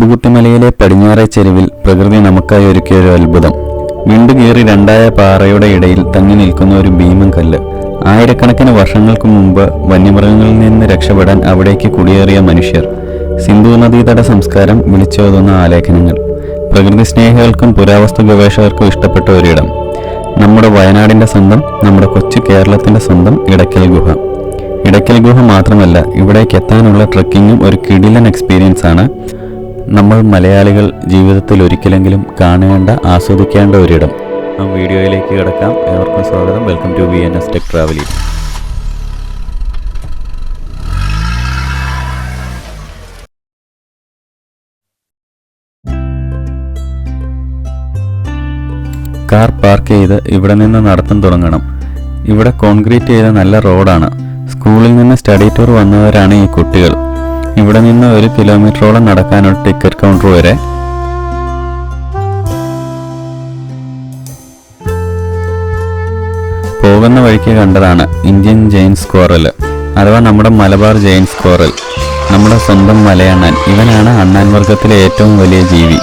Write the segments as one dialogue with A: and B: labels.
A: പാമ്പുകുത്തിമലയിലെ പടിഞ്ഞാറെ ചെരുവിൽ പ്രകൃതി നമുക്കായി ഒരുക്കിയ ഒരു അത്ഭുതം. വിണ്ടുകീറി രണ്ടായ പാറയുടെ ഇടയിൽ തങ്ങി നിൽക്കുന്ന ഒരു ഭീമൻ കല്ല്. ആയിരക്കണക്കിന് വർഷങ്ങൾക്ക് മുമ്പ് വന്യമൃഗങ്ങളിൽ നിന്ന് രക്ഷപ്പെടാൻ അവിടേക്ക് കുടിയേറിയ മനുഷ്യർ. സിന്ധു നദീതട സംസ്കാരം വിളിച്ചോതുന്ന ആലേഖനങ്ങൾ. പ്രകൃതി സ്നേഹികൾക്കും പുരാവസ്തു ഗവേഷകർക്കും ഇഷ്ടപ്പെട്ട ഒരിടം. നമ്മുടെ വയനാടിന്റെ സ്വന്തം നമ്മുടെ കൊച്ചു കേരളത്തിന്റെ സ്വന്തം ഇടയ്ക്കൽ ഗുഹ. ഇടയ്ക്കൽ ഗുഹ മാത്രമല്ല ഇവിടേക്ക് എത്താനുള്ള ട്രക്കിങ്ങും ഒരു കിടിലൻ എക്സ്പീരിയൻസ് ആണ് നമ്മൾ മലയാളികൾ ജീവിതത്തിൽ ഒരിക്കലെങ്കിലും കാണേണ്ട ആസ്വദിക്കേണ്ട ഒരിടം. ആ വീഡിയോയിലേക്ക് കിടക്കാം. ഏവർക്കും സ്വാഗതം. Welcome to V N S tech ട്രാവലി car park ചെയ്ത് ഇവിടെ നിന്ന് നടത്തം തുടങ്ങണം. ഇവിടെ കോൺക്രീറ്റ് ചെയ്ത നല്ല റോഡാണ്. സ്കൂളിൽ നിന്ന് സ്റ്റഡി ടൂർ വന്നവരാണ് ഈ കുട്ടികൾ. ഇവിടെ നിന്ന് ഒരു കിലോമീറ്ററോളം നടക്കാനുള്ള ടിക്കറ്റ് കൗണ്ടർ വരെ. പോകുന്ന വഴിക്ക് കണ്ടതാണ് ഇന്ത്യൻ ജെയിൻ കോറൽ അഥവാ നമ്മുടെ മലബാർ ജെയിൻ കോറൽ നമ്മുടെ സ്വന്തം മലയണ്ണൻ. ഇവനാണ് അണ്ണാൻ വർഗത്തിലെ ഏറ്റവും വലിയ ജീവി.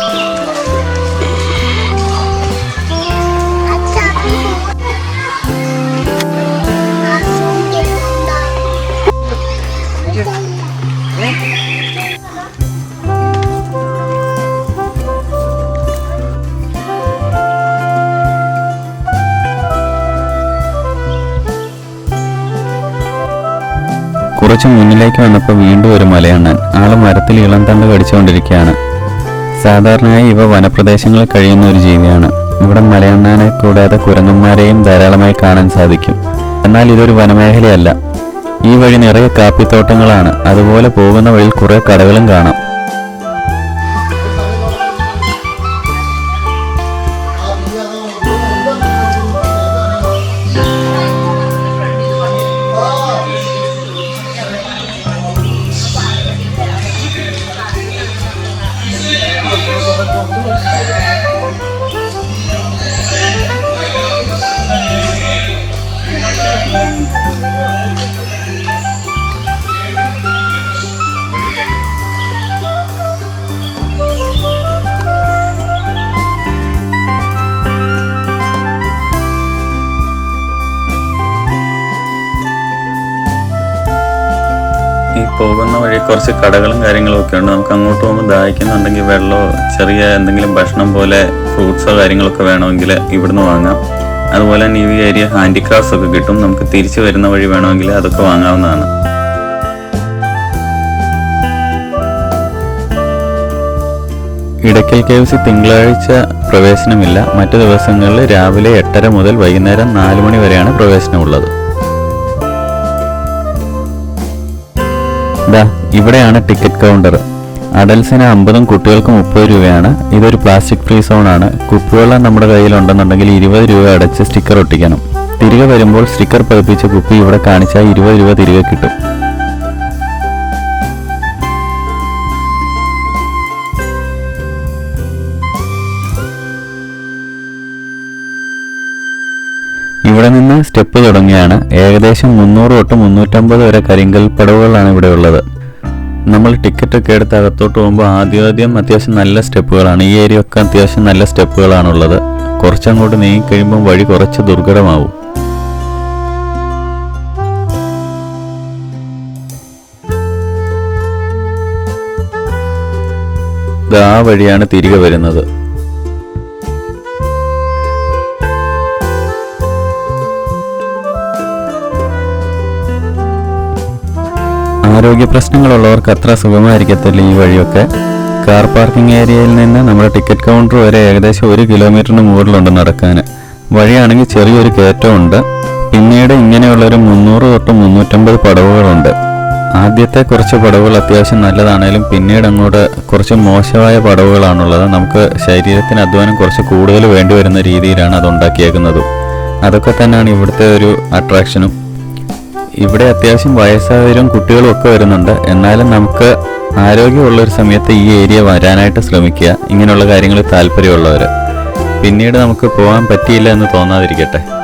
A: കുറച്ച് മുന്നിലേക്ക് വന്നപ്പോൾ വീണ്ടും ഒരു മലയണ്ണൻ ആൾ മരത്തിൽ ഇളം തണ്ട് കടിച്ചുകൊണ്ടിരിക്കുകയാണ്. സാധാരണയായി ഇവ വനപ്രദേശങ്ങളിൽ കഴിയുന്ന ഒരു ജീവിയാണ്. ഇവിടെ മലയണ്ണാനെ കൂടാതെ കുരങ്ങന്മാരെയും ധാരാളമായി കാണാൻ സാധിക്കും. എന്നാൽ ഇതൊരു വനമേഖലയല്ല. ഈ വഴി നിറയെ കാപ്പിത്തോട്ടങ്ങളാണ്. അതുപോലെ പോകുന്ന വഴിയിൽ കുറേ കടകളും കാണാം. ഈ പോകുന്ന വഴി കുറച്ച് കടകളും കാര്യങ്ങളും ഒക്കെ ഉണ്ട്. നമുക്ക് അങ്ങോട്ട് പോകുമ്പോൾ ദാഹിക്കുന്നുണ്ടെങ്കിൽ വെള്ളമോ ചെറിയ എന്തെങ്കിലും ഭക്ഷണം പോലെ ഫ്രൂട്ട്സോ കാര്യങ്ങളൊക്കെ വേണമെങ്കിൽ ഇവിടുന്ന് വാങ്ങാം. അതുപോലെ തന്നെ ഈ ഏരിയ ഹാൻഡിക്രാഫ്റ്റ്സ് ഒക്കെ കിട്ടും. നമുക്ക് തിരിച്ചു വരുന്ന വഴി വേണമെങ്കിൽ അതൊക്കെ വാങ്ങാവുന്നതാണ്. ഇടയ്ക്കൽ കേവ്സ് തിങ്കളാഴ്ച പ്രവേശനമില്ല. മറ്റു ദിവസങ്ങളിൽ രാവിലെ എട്ടര മുതൽ വൈകുന്നേരം നാല് മണി വരെയാണ് പ്രവേശനമുള്ളത്. ദാ ഇവിടെയാണ് ടിക്കറ്റ് കൗണ്ടർ. അഡൽസിന് അമ്പതും കുട്ടികൾക്ക് മുപ്പത് രൂപയാണ്. ഇതൊരു പ്ലാസ്റ്റിക് ഫ്രീ സോൺ ആണ് കുപ്പിവെള്ളം നമ്മുടെ കയ്യിലുണ്ടെന്നുണ്ടെങ്കിൽ ഇരുപത് രൂപ അടച്ച് സ്റ്റിക്കർ ഒട്ടിക്കണം. തിരികെ വരുമ്പോൾ സ്റ്റിക്കർ പതിപ്പിച്ച കുപ്പി ഇവിടെ കാണിച്ചാൽ ഇരുപത് രൂപ തിരികെ കിട്ടും. ഇവിടെ നിന്ന് സ്റ്റെപ്പ് തുടങ്ങിയാണ്. ഏകദേശം മുന്നൂറ് തൊട്ട് മുന്നൂറ്റമ്പത് വരെ കരിങ്കൽ പടവുകളാണ് ഇവിടെ ഉള്ളത്. നമ്മൾ ടിക്കറ്റ് ഒക്കെ എടുത്ത് അകത്തോട്ട് പോകുമ്പോൾ ആദ്യം അത്യാവശ്യം നല്ല സ്റ്റെപ്പുകളാണ്. ഈ ഏരിയ ഒക്കെ അത്യാവശ്യം നല്ല സ്റ്റെപ്പുകളാണുള്ളത്. കുറച്ചങ്ങോട്ട് നീങ്ങി കഴിയുമ്പോൾ വഴി കുറച്ച് ദുർഘടമാവും. ആ വഴിയാണ് തിരികെ വരുന്നത്. ആരോഗ്യ പ്രശ്നങ്ങളുള്ളവർക്ക് അത്ര സുഖമായിരിക്കത്തില്ല ഈ വഴിയൊക്കെ. കാർ പാർക്കിംഗ് ഏരിയയിൽ നിന്ന് നമ്മുടെ ടിക്കറ്റ് കൗണ്ടർ വരെ ഏകദേശം ഒരു കിലോമീറ്ററിന് മുകളിലുണ്ട് നടക്കാൻ. വഴിയാണെങ്കിൽ ചെറിയൊരു കയറ്റമുണ്ട്. പിന്നീട് ഇങ്ങനെയുള്ളൊരു മുന്നൂറ് തൊട്ട് മുന്നൂറ്റമ്പത് പടവുകളുണ്ട്. ആദ്യത്തെ കുറച്ച് പടവുകൾ അത്യാവശ്യം നല്ലതാണേലും പിന്നീട് അങ്ങോട്ട് കുറച്ച് മോശമായ പടവുകളാണുള്ളത്. നമുക്ക് ശരീരത്തിന് അധ്വാനം കുറച്ച് കൂടുതൽ വേണ്ടി വരുന്ന രീതിയിലാണ് അത് ഉണ്ടാക്കിയേക്കുന്നത്. അതൊക്കെ തന്നെയാണ് ഇവിടുത്തെ ഒരു അട്രാക്ഷനും ഇവിടെ അത്യാവശ്യം വയസ്സായവരും കുട്ടികളും ഒക്കെ വരുന്നുണ്ട്. എന്നാലും നമുക്ക് ആരോഗ്യമുള്ള ഒരു സമയത്ത് ഈ ഏരിയ വരാനായിട്ട് ശ്രമിക്കുക. ഇങ്ങനെയുള്ള കാര്യങ്ങളിൽ താല്പര്യമുള്ളവർ പിന്നീട് നമുക്ക് പോകാൻ പറ്റിയില്ല എന്ന് തോന്നാതിരിക്കട്ടെ.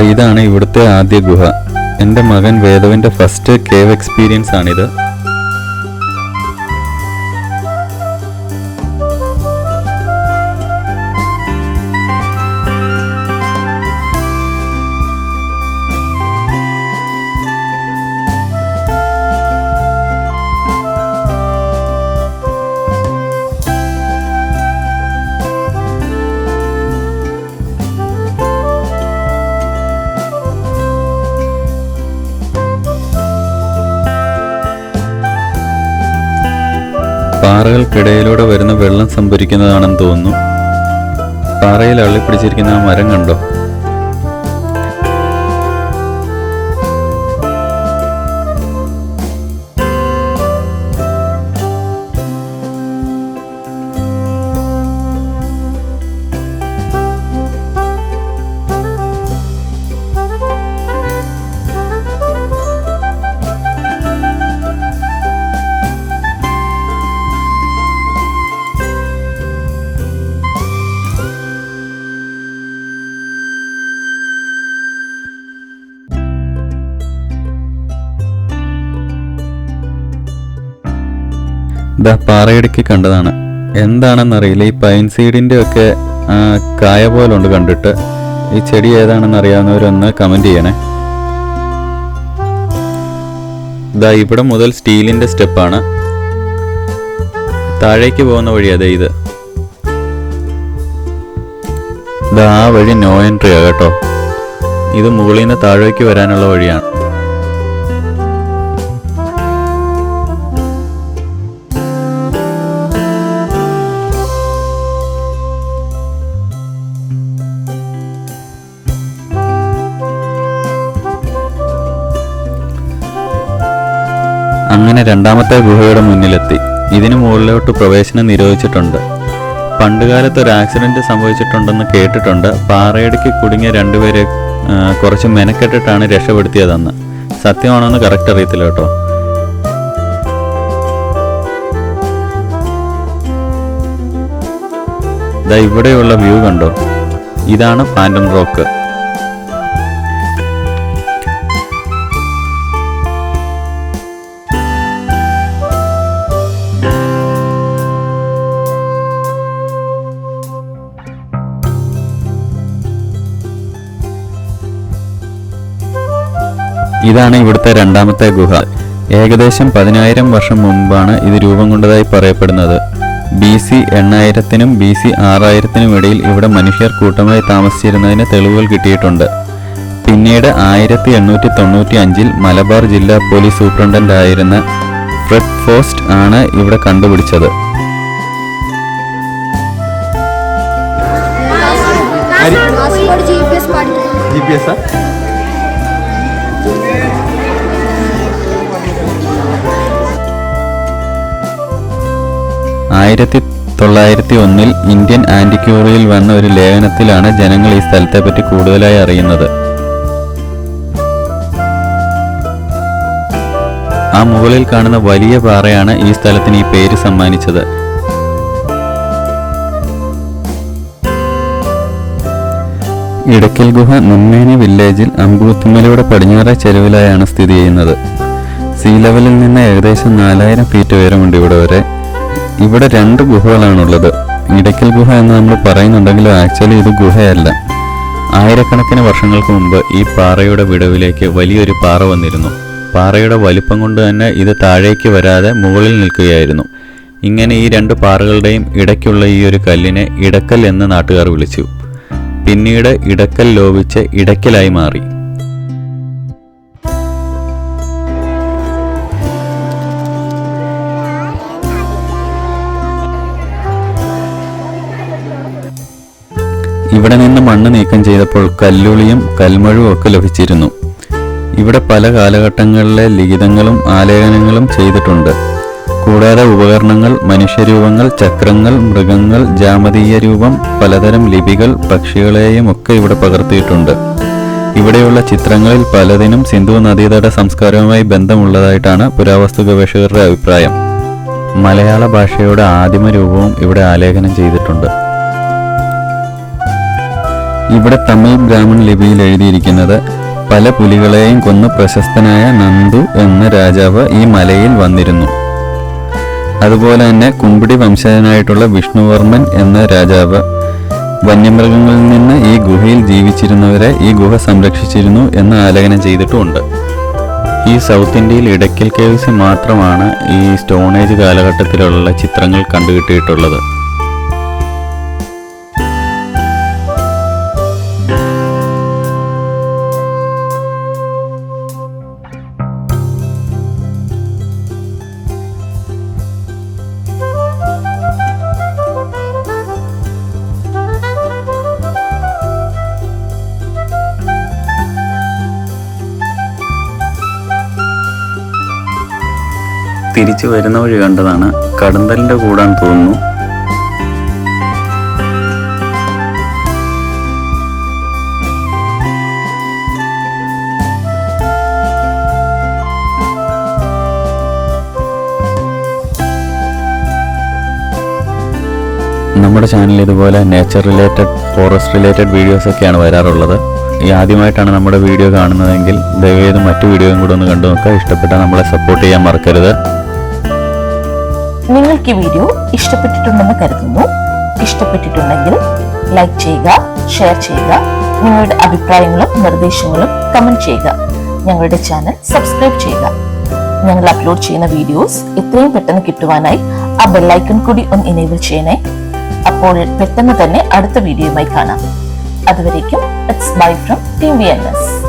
A: ഇതാണ് ഇവിടുത്തെ ആദ്യ ഗുഹ. എന്റെ മകൻ വേദവിന്റെ ഫസ്റ്റ് കേവ് എക്സ്പീരിയൻസ് ആണിത്. പാറകൾക്കിടയിലൂടെ വരുന്ന വെള്ളം സംഭരിക്കുന്നതാണെന്ന് തോന്നുന്നു. പാറയിൽ അള്ളിപ്പിടിച്ചിരിക്കുന്ന ആ മരം കണ്ടോ? ഇതാ പാറയിടുക്കി കണ്ടതാണ്. എന്താണെന്നറിയില്ല. ഈ പൈൻ സീഡിന്റെ ഒക്കെ കായ പോലെ ഉണ്ട് കണ്ടിട്ട്. ഈ ചെടി ഏതാണെന്ന് അറിയാവുന്നവരൊന്ന് കമന്റ് ചെയ്യണേ. ദാ ഇവിടെ മുതൽ സ്റ്റീലിന്റെ സ്റ്റെപ്പാണ്. താഴേക്ക് പോകുന്ന വഴി അതെ ഇത്. ദാ ആ വഴി നോ എൻട്രിയാ കേട്ടോ. ഇത് മുകളിൽ നിന്ന് താഴേക്ക് വരാനുള്ള വഴിയാണ്. അങ്ങനെ രണ്ടാമത്തെ ഗുഹയുടെ മുന്നിലെത്തി. ഇതിനു മുകളിലോട്ട് പ്രവേശനം നിരോധിച്ചിട്ടുണ്ട്. പണ്ടുകാലത്ത് ഒരു ആക്സിഡന്റ് സംഭവിച്ചിട്ടുണ്ടെന്ന് കേട്ടിട്ടുണ്ട്. പാറയടിക്ക് കുടുങ്ങിയ രണ്ടുപേരെ കുറച്ച് മെനക്കെട്ടിട്ടാണ് രക്ഷപ്പെടുത്തിയതെന്ന്. സത്യമാണോന്ന് കറക്റ്റ് അറിയത്തില്ല കേട്ടോ. ഇവിടെയുള്ള വ്യൂ കണ്ടോ? ഇതാണ് പാൻഡം റോക്ക് ഇതാണ് ഇവിടുത്തെ രണ്ടാമത്തെ ഗുഹ. ഏകദേശം പതിനായിരം വർഷം മുമ്പാണ് ഇത് രൂപം കൊണ്ടതായി പറയപ്പെടുന്നത്. ബി സി എണ്ണായിരത്തിനും ബി സി ആറായിരത്തിനും ഇടയിൽ ഇവിടെ മനുഷ്യർ കൂട്ടമായി താമസിച്ചിരുന്നതിന് തെളിവുകൾ കിട്ടിയിട്ടുണ്ട്. പിന്നീട് ആയിരത്തി എണ്ണൂറ്റി തൊണ്ണൂറ്റി അഞ്ചിൽ മലബാർ ജില്ലാ പോലീസ് സൂപ്രണ്ടന്റ് ആയിരുന്ന ഫ്രെഡ് ഫോസ്റ്റ് ആണ് ഇവിടെ കണ്ടുപിടിച്ചത്. ജി പി എസ് ആയിരത്തി തൊള്ളായിരത്തി ഒന്നിൽ ഇന്ത്യൻ ആന്റിക്യൂറിയിൽ വന്ന ഒരു ലേഖനത്തിലാണ് ജനങ്ങൾ ഈ സ്ഥലത്തെപ്പറ്റി കൂടുതലായി അറിയുന്നത്. ആ മുകളിൽ കാണുന്ന വലിയ പാറയാണ് ഈ സ്ഥലത്തിന് ഈ പേര് സമ്മാനിച്ചത്. ഇടയ്ക്കൽ ഗുഹ നെന്മേനി വില്ലേജിൽ അമ്പൂത്തുമ്മലയുടെ പടിഞ്ഞാറേ ചെരുവിലായാണ് സ്ഥിതി ചെയ്യുന്നത്. സീ ലെവലിൽ നിന്ന് ഏകദേശം നാലായിരം ഫീറ്റ് ഉയരമുണ്ട് ഇവിടെ വരെ. ഇവിടെ രണ്ട് ഗുഹകളാണുള്ളത്. ഇടയ്ക്കൽ ഗുഹ എന്ന് നമ്മൾ പറയുന്നുണ്ടെങ്കിലും ആക്ച്വലി ഇത് ഗുഹയല്ല. ആയിരക്കണക്കിന് വർഷങ്ങൾക്ക് മുമ്പ് ഈ പാറയുടെ വിടവിലേക്ക് വലിയൊരു പാറ വന്നിരുന്നു. പാറയുടെ വലിപ്പം കൊണ്ട് തന്നെ ഇത് താഴേക്ക് വരാതെ മുകളിൽ നിൽക്കുകയായിരുന്നു. ഇങ്ങനെ ഈ രണ്ട് പാറകളുടെയും ഇടയ്ക്കുള്ള ഈ ഒരു കല്ലിനെ ഇടക്കൽ എന്ന് നാട്ടുകാർ വിളിച്ചു. പിന്നീട് ഇടക്കൽ ലോപിച്ച് ഇടയ്ക്കലായി മാറി. ഇവിടെ നിന്ന് മണ്ണ് നീക്കം ചെയ്തപ്പോൾ കല്ലുളിയും കൽമഴും ഒക്കെ ലഭിച്ചിരുന്നു. ഇവിടെ പല കാലഘട്ടങ്ങളിലെ ലിഖിതങ്ങളും ആലേഖനങ്ങളും ചെയ്തിട്ടുണ്ട്. കൂടാതെ ഉപകരണങ്ങൾ മനുഷ്യരൂപങ്ങൾ ചക്രങ്ങൾ മൃഗങ്ങൾ ജാമതീയ രൂപം പലതരം ലിപികൾ പക്ഷികളെയും ഒക്കെ ഇവിടെ പകർത്തിയിട്ടുണ്ട്. ഇവിടെയുള്ള ചിത്രങ്ങളിൽ പലതിനും സിന്ധു നദീതട സംസ്കാരവുമായി ബന്ധമുള്ളതായിട്ടാണ് പുരാവസ്തു ഗവേഷകരുടെ അഭിപ്രായം. മലയാള ഭാഷയുടെ ആദിമ രൂപവും ഇവിടെ ആലേഖനം ചെയ്തിട്ടുണ്ട്. ഇവിടെ തമിഴ് ബ്രാഹ്മൺ ലിപിയിൽ എഴുതിയിരിക്കുന്നത് പല പുലികളെയും കൊന്ന് പ്രശസ്തനായ നന്ദു എന്ന രാജാവ് ഈ മലയിൽ വന്നിരുന്നു. അതുപോലെ തന്നെ കുമ്പിടി വംശജനായിട്ടുള്ള വിഷ്ണുവർമ്മൻ എന്ന രാജാവ് വന്യമൃഗങ്ങളിൽ നിന്ന് ഈ ഗുഹയിൽ ജീവിച്ചിരുന്നവരെ ഈ ഗുഹ സംരക്ഷിച്ചിരുന്നു എന്ന് ആലേഖനം ചെയ്തിട്ടുമുണ്ട് ഈ സൗത്ത് ഇന്ത്യയിൽ ഇടയ്ക്കൽ കേവ്സിൽ മാത്രമാണ് ഈ സ്റ്റോൺ ഏജ് കാലഘട്ടത്തിലുള്ള ചിത്രങ്ങൾ കണ്ടുകിട്ടിയിട്ടുള്ളത്. തിരിച്ചു വരുന്ന വഴി കണ്ടതാണ്. കടന്തലിന്റെ കൂടാൻ തോന്നുന്നു. നമ്മുടെ ചാനലിൽ ഇതുപോലെ nature related forest related videos ഒക്കെയാണ് വരാറുള്ളത്. ഈ ആദ്യമായിട്ടാണ് നമ്മുടെ വീഡിയോ കാണുന്നതെങ്കിൽ ദയവേത് മറ്റു വീഡിയോയും കൂടെ ഒന്ന് കണ്ടു നോക്കുക ഇഷ്ടപ്പെട്ടാൽ നമ്മളെ സപ്പോർട്ട് ചെയ്യാൻ മറക്കരുത്.
B: നിങ്ങൾക്ക് ഈ വീഡിയോ ഇഷ്ടപ്പെട്ടിട്ടുണ്ടെന്ന് കരുതുന്നു. ഇഷ്ടപ്പെട്ടിട്ടുണ്ടെങ്കിൽ ലൈക്ക് ചെയ്യുക ഷെയർ ചെയ്യുക നിങ്ങളുടെ അഭിപ്രായങ്ങളും നിർദ്ദേശങ്ങളും കമന്റ് ചെയ്യുക. ഞങ്ങളുടെ ചാനൽ സബ്സ്ക്രൈബ് ചെയ്യുക. ഞങ്ങൾ അപ്ലോഡ് ചെയ്യുന്ന വീഡിയോസ് എത്രയും പെട്ടെന്ന് കിട്ടുവാനായി ആ ബെല്ലൈക്കൺ കൂടി ഒന്ന് എനേബിൾ ചെയ്യണേ. അപ്പോൾ പെട്ടെന്ന് തന്നെ അടുത്ത വീഡിയോയുമായി കാണാം. അതുവരേക്കും it's bye from T V N S